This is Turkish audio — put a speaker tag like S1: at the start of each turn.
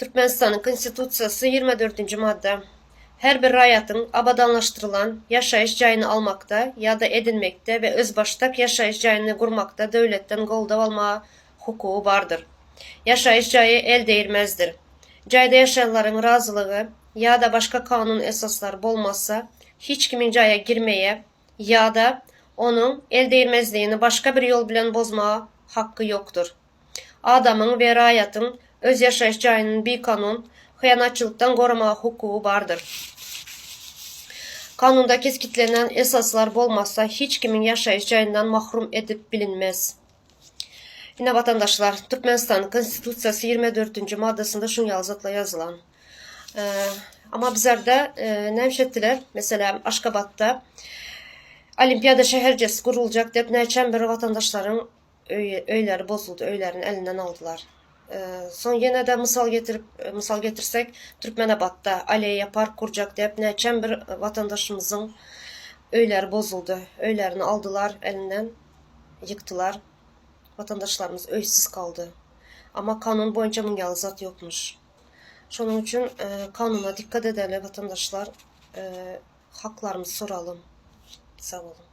S1: Türkmenistan'ın konstitusiyası 24. madde. Her bir rayatın abadanlaştırılan yaşayış cayını almakta ya da edinmekte ve özbaştak yaşayış cayını kurmakta devletten golda alma hukuku vardır. Yaşayış cayı el değirmezdir. Cayda yaşayanların razılığı ya da başka kanun esaslar bolmazsa hiç kimin caya girmeye ya da onun el değirmezliğini başka bir yol bilen bozmaya hakkı yoktur. Adamın ve rayatın öz yaşayacağının bir kanun, xəyanətçilikdən qorumağa hüququ vardır. Qanundakı kitlənən əsaslar olmazsa heç kimin yaşayacağından mahrum edib bilinməz. Yine vatandaşlar, Türkmenistan Konstitusiyası 24-cü maddəsində şun yazıqla yazılan. E, amma bizlərdə e, nəmiş etdilər, məsələn, Aşqabadda Olimpiyada şəhərcəsi qurulacaq deyib, nəçən bir vatandaşların öy öyləri bozuldu, öylərin əlindən aldılar. Ee, son yine de misal getirip e, misal getirsek Türkmenabat'ta Aliye Park kuracak deyip neçen bir vatandaşımızın öyleri bozuldu. Öylerini aldılar elinden yıktılar. Vatandaşlarımız öysiz kaldı. Ama kanun boyunca bunun zat yokmuş. Şunun için e, kanuna dikkat edelim vatandaşlar. E, haklarımızı soralım. Sağ olun.